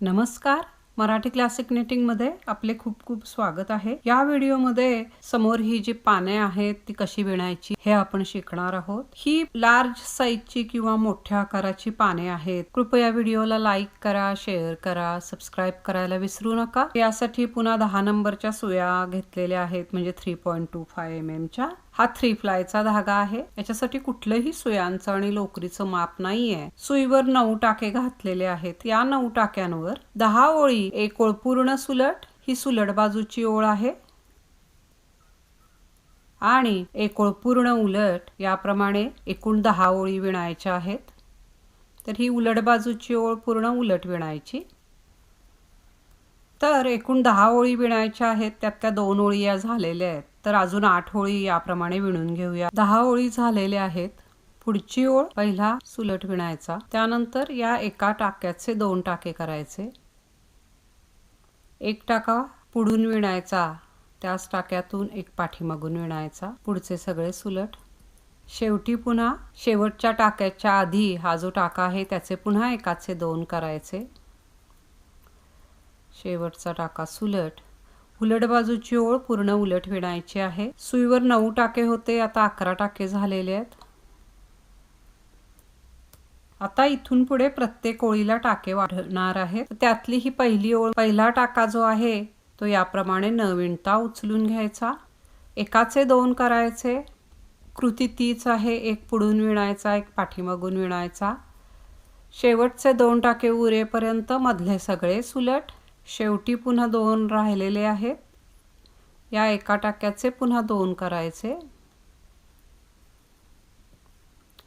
नमस्कार. मराठी क्लासिक नेटिंगमध्ये आपले खूप खूप स्वागत आहे. या व्हिडिओमध्ये समोर ही जी पाने आहेत ती कशी विणायची हे आपण शिकणार आहोत. ही लार्ज साईजची किंवा मोठ्या आकाराची पाने आहेत. कृपया व्हिडिओला लाईक करा शेअर करा सबस्क्राईब करायला विसरू नका. यासाठी पुन्हा दहा नंबरच्या सुया घेतलेल्या आहेत म्हणजे three point two five M एमच्या हा थ्री प्लायचा धागा आहे. याच्यासाठी कुठलंही सुयांचं आणि लोकरीचं माप नाहीये. सुईवर नऊ टाके घातलेले आहेत. या नऊ टाक्यांवर दहा ओळी एक ओळ पूर्ण सुलट ही सुलट बाजूची ओळ आहे. आणि एक ओळ पूर्ण उलट याप्रमाणे एकूण दहा ओळी विणायच्या आहेत. तर ही उलट बाजूची ओळ पूर्ण उलट विणायची. तर एकूण दहा ओळी विणायच्या आहेत. त्यात त्या दोन ओळी या झालेल्या आहेत. तर अजून आठ ओळी याप्रमाणे विणून घेऊया. दहा ओळी झालेल्या आहेत. पुढची ओळ पहिला सुलट विणायचा. त्यानंतर या एका टाक्याचे दोन टाके करायचे. एक टाका पुढून विणायचा. त्याच टाक्यातून एक पाठीमागून विणायचा. पुढचे सगळे सुलट. शेवटी पुन्हा शेवटच्या टाक्याच्या आधी हा जो टाका आहे त्याचे पुन्हा एकाचे दोन करायचे. शेवटचा टाका सुलट. उलट बाजूची ओळ पूर्ण उलट विणायची आहे. सुईवर नऊ टाके होते आता अकरा टाके झालेले आहेत. आता इथून पुढे प्रत्येक ओळीला टाके वाढणार आहेत. त्यातली ही पहिली ओळ पहिला टाका जो आहे तो याप्रमाणे न विणता उचलून घ्यायचा. एकाचे दोन करायचे. कृती तीच आहे एक पुढून विणायचा एक पाठीमागून विणायचा. शेवटचे दोन टाके उरेपर्यंत मधले सगळे सुलट. शेवटी पुन्हा दोन राहिलेले आहेत. या एका टाक्याचे पुन्हा दोन करायचे.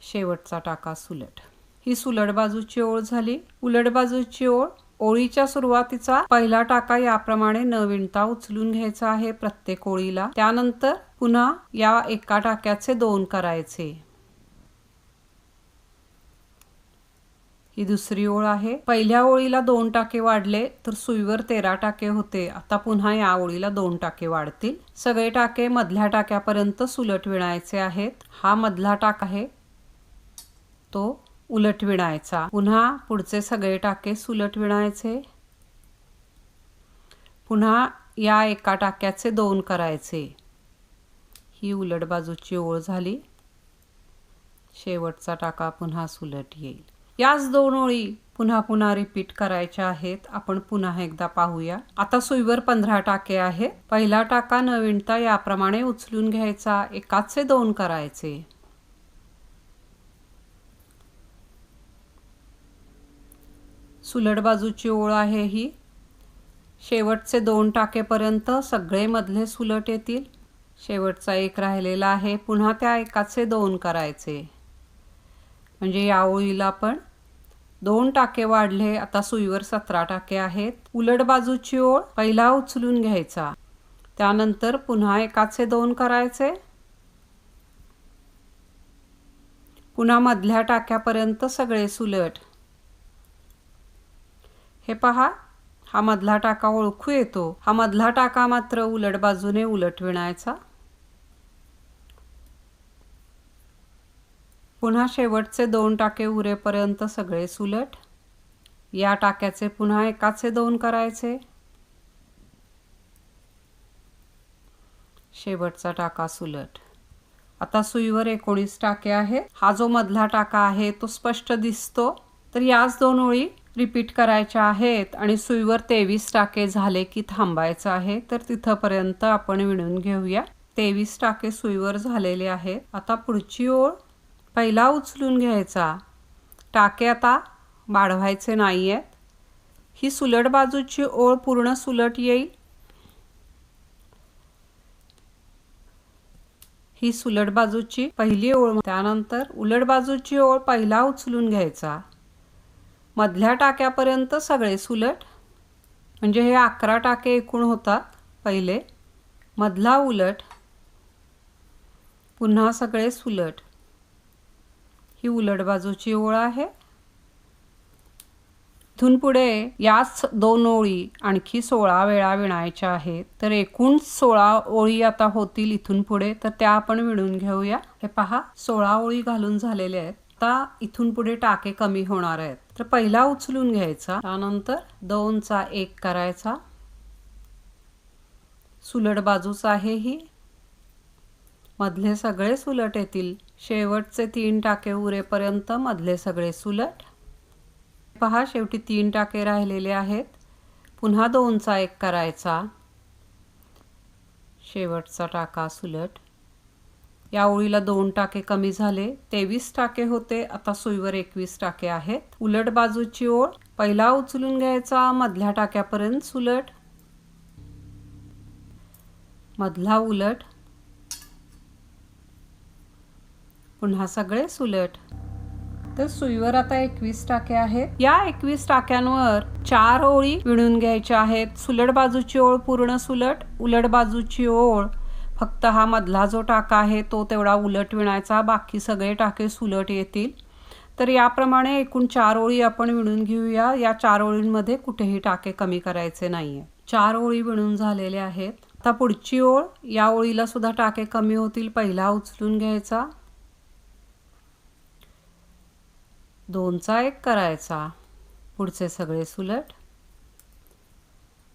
शेवटचा टाका सुलट. ही सुलट बाजूची ओळ झाली. उलट बाजूची ओळ ओळीच्या सुरुवातीचा पहिला टाका याप्रमाणे न विणता उचलून घ्यायचा आहे प्रत्येक ओळीला. त्यानंतर पुन्हा या एका टाक्याचे दोन करायचे. ही दुसरी ओळ आहे. पहिल्या ओळीला दोन टाके वाढले तर सुईवर तेरा टाके होते. आता पुन्हा या ओळीला दोन टाके वाढतील. सगळे टाके मधल्या टाक्यापर्यंत सुलट विणायचे आहेत. हा मधला टाक आहे. तो उलट विणायचा. पुन्हा पुढचे सगळे टाके सुलट विणायचे. पुन्हा या एका टाक्याचे दोन करायचे. ही उलट बाजूची ओळ झाली. शेवटचा टाका पुन्हा सुलट येईल. याच दोन ओळी पुन्हा पुन्हा रिपीट करायच्या आहेत. आपण पुन्हा एकदा पाहूया. आता सुईवर पंधरा टाके आहे. पहिला टाका न विणता याप्रमाणे उचलून घ्यायचा. एकाचे दोन करायचे. सुलट बाजूची ओळ आहे ही. शेवटचे दोन टाकेपर्यंत सगळे मधले सुलट येतील. शेवटचा एक राहिलेला आहे. पुन्हा त्या एकाचे दोन करायचे. म्हणजे या ओळीला पण दोन टाके वाढले आता सुईवर सतरा टाके आहेत. उलट बाजूची ओळ पहिला उचलून घ्यायचा. त्यानंतर पुन्हा एकाचे दोन करायचे. पुन्हा मधल्या टाक्यापर्यंत सगळे सुलट. हे पहा हा मधला टाका ओळखू येतो. हा मधला टाका मात्र उलट बाजूने उलट विणायचा. पुन्हा शेवटचे दोन टाके उरेपर्यंत सगळे सुलट. या टाक्याचे पुन्हा एकाचे दोन करायचे. शेवटचा टाका सुलट. आता सुईवर एकोणीस टाके आहेत हा जो मधला टाका आहे तो स्पष्ट दिसतो. तर याच दोन ओळी रिपीट करायच्या आहेत आणि सुईवर तेवीस टाके झाले की थांबायचं आहे तर तिथंपर्यंत आपण विणून घेऊया. तेवीस टाके सुईवर झालेले आहेत. आता पुढची ओळ. पहिला उचलून घ्यायचा. टाके आता वाढवायचे नाही आहेत ही सुलट बाजूची ओळ पूर्ण सुलट येईल. ही सुलट बाजूची पहिली ओळ त्यानंतर उलट बाजूची ओळ पहिला उचलून घ्यायचा. मधल्या टाक्यापर्यंत सगळे सुलट म्हणजे हे अकरा टाके एकूण होतात पहिले. मधला उलट पुन्हा सगळे सुलट. ही उलट बाजूची ओळ आहे. इथून पुढे याच दोन ओळी आणखी सोळा वेळा विणायच्या आहेत. तर एकूण सोळा ओळी आता होतील इथून पुढे तर त्या आपण विणून घेऊया. हे पहा सोळा ओळी घालून झालेल्या आहेत. आता इथून पुढे टाके कमी होणार आहेत. तर पहिला उचलून घ्यायचा. त्यानंतर दोनचा एक करायचा. सुलट बाजूच आहे ही. मधले सगळे सुलट येतील. शेवटचे तीन टाके उरेपर्यंत मधले सगळे सुलट. पहा शेवटी तीन टाके राहिलेले आहेत. पुन्हा दोनचा एक करायचा. शेवटचा टाका सुलट. या ओळीला दोन टाके कमी झाले. तेवीस टाके होते. आता सुईवर एकवीस टाके आहेत. उलट बाजूची ओळ. पहिला उचलून घ्यायचा. मधल्या टाक्यापर्यंत सुलट. मधला उलट. पुन्हा सगळे सुलट. तर सुईवर आता एकवीस टाके आहेत. या एकवीस टाक्यांवर चार ओळी विणून घ्यायच्या आहेत. सुलट बाजूची ओळ पूर्ण सुलट उलट बाजूची ओळ. फक्त हा मधला जो टाका आहे तो तेवढा उलट विणायचा. बाकी सगळे टाके सुलट येतील. तर याप्रमाणे एकूण चार ओळी आपण विणून घेऊया. या चार ओळींमध्ये कुठेही टाके कमी करायचे नाहीये. चार ओळी विणून झालेल्या आहेत. आता पुढची ओळ या ओळीला सुद्धा टाके कमी होतील. पहिला उचलून घ्यायचा. दोनचा एक करायचा. पुढचे सगळे सुलट.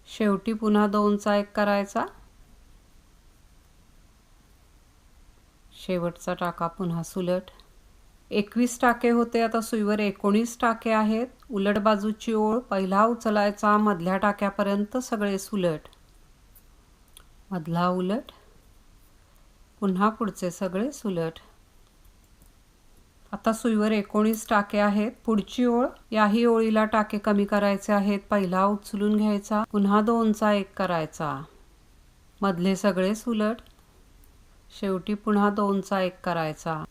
शेवटी पुन्हा दोनचा एक करायचा. शेवटचा टाका पुन्हा सुलट. एकवीस टाके होते आता सुईवर एकोणीस टाके आहेत. उलट बाजूची ओळ पहिला उचलायचा मधल्या टाक्यापर्यंत सगळे सुलट. मधला उलट. पुन्हा पुढचे सगळे सुलट. आता सुईवर एकोणीस टाके आहेत. पुढची ओळ याही ओळीला टाके कमी करायचे आहेत. पहिला उचलून घ्यायचा पुन्हा दोनचा एक करायचा. मधले सगळे सुलट शेवटी पुन्हा दोनचा एक करायचा.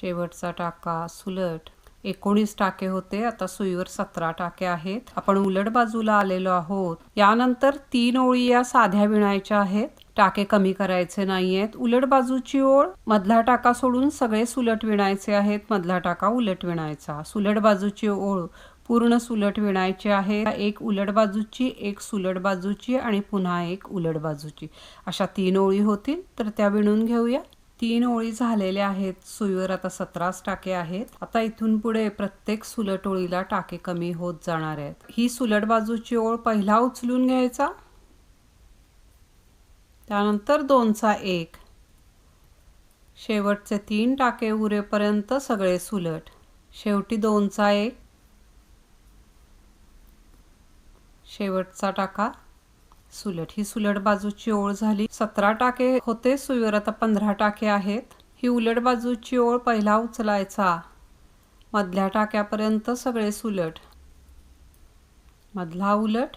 शेवटचा टाका सुलट. एकोणीस टाके होते आता सुईवर सतरा टाके आहेत. आपण उलट बाजूला आलेलो आहोत. यानंतर तीन ओळी या साध्या विणायच्या आहेत. टाके कमी करायचे नाहीयेत. उलट बाजूची ओळ मधला टाका सोडून सगळे सुलट विणायचे आहेत. मधला टाका उलट विणायचा. सुलट बाजूची ओळ पूर्ण सुलट विणायची आहे. एक उलट बाजूची एक सुलट बाजूची आणि पुन्हा एक उलट बाजूची. अशा तीन ओळी होतील तर त्या विणून घेऊया. तीन ओळी झालेल्या आहेत. सुईवर आता सतराच टाके आहेत. आता इथून पुढे प्रत्येक सुलट ओळीला टाके कमी होत जाणार आहेत. ही सुलट बाजूची ओळ पहिला उचलून घ्यायचा. त्यानंतर दोनचा एक. शेवटचे तीन टाके उरेपर्यंत सगळे सुलट. शेवटी दोनचा एक. शेवटचा टाका सुलट. ही सुलट बाजूची ओळ झाली. सतरा टाके होते सुईवर आता पंधरा टाके आहेत. ही उलट बाजूची ओळ पहिला उचलायचा. मधल्या टाक्यापर्यंत सगळे सुलट. मधला उलट.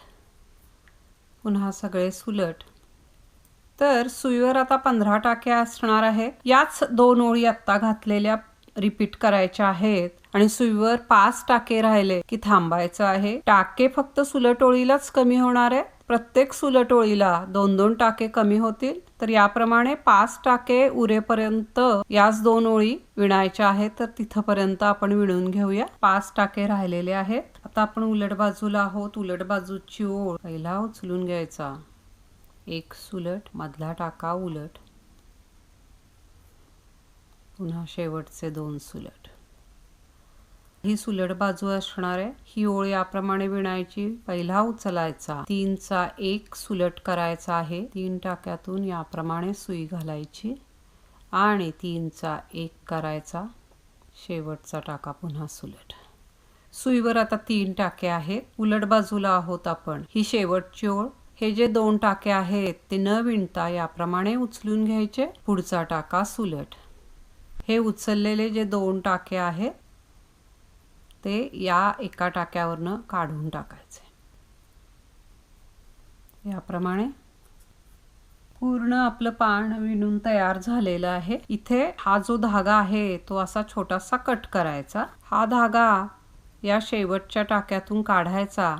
पुन्हा सगळे सुलट. तर सुईवर आता पंधरा टाक्या असणार आहेत. याच दोन ओळी आत्ता घातलेल्या रिपीट करायच्या आहेत. आणि सुईवर पाच टाके राहिले की थांबायचं आहे. टाके फक्त सुलटोळीलाच कमी होणार आहे प्रत्येक सुलटोळीला दोन दोन टाके कमी होतील. तर याप्रमाणे पाच टाके उरेपर्यंत याच दोन ओळी विणायच्या आहेत. तर तिथपर्यंत आपण विणून घेऊया. पाच टाके राहिलेले आहेत. आता आपण उलट बाजूला आहोत. उलट बाजूची ओळ पहिला उचलून घ्यायचा. एक सुलट मधला टाका उलट. पुन्हा शेवटचे दोन सुलट. ही सुलट बाजू असणार आहे. ही ओळ याप्रमाणे विणायची. पहिला उचलायचा. तीनचा एक सुलट करायचा आहे. तीन टाक्यातून याप्रमाणे सुई घालायची. आणि तीनचा एक करायचा. शेवटचा टाका पुन्हा सुलट. सुईवर आता तीन टाके आहेत. उलट बाजूला आहोत आपण. ही शेवटची ओळ. हे जे दोन टाके आहेत ते न विणता याप्रमाणे उचलून घ्यायचे. पुढचा टाका सुलट. हे उचललेले जे दोन टाके आहेत ते या एका टाक्यावरनं काढून टाकायचे. याप्रमाणे पूर्ण आपलं पान विणून तयार झालेलं आहे. इथे हा जो धागा आहे तो असा छोटासा कट करायचा. हा धागा या शेवटच्या टाक्यातून काढायचा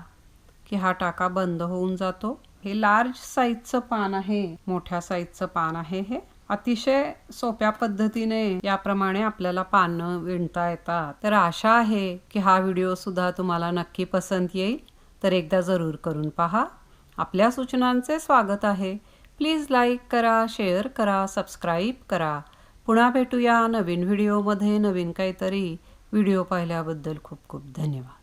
की हा टाका बंद होऊन जातो. हे लार्ज साईजचं पान आहे मोठ्या साईजचं पान आहे हे. अतिशय सोप्या पद्धतीने याप्रमाणे आपल्याला पानं विणता येतात. तर आशा आहे की हा व्हिडिओ सुद्धा तुम्हाला नक्की पसंत येईल. तर एकदा जरूर करून पहा. आपल्या सूचनांचे स्वागत आहे. प्लीज लाईक करा शेअर करा सबस्क्राईब करा. पुन्हा भेटूया नवीन व्हिडिओमध्ये नवीन काहीतरी व्हिडिओ पाहिल्याबद्दल खूप खूप धन्यवाद.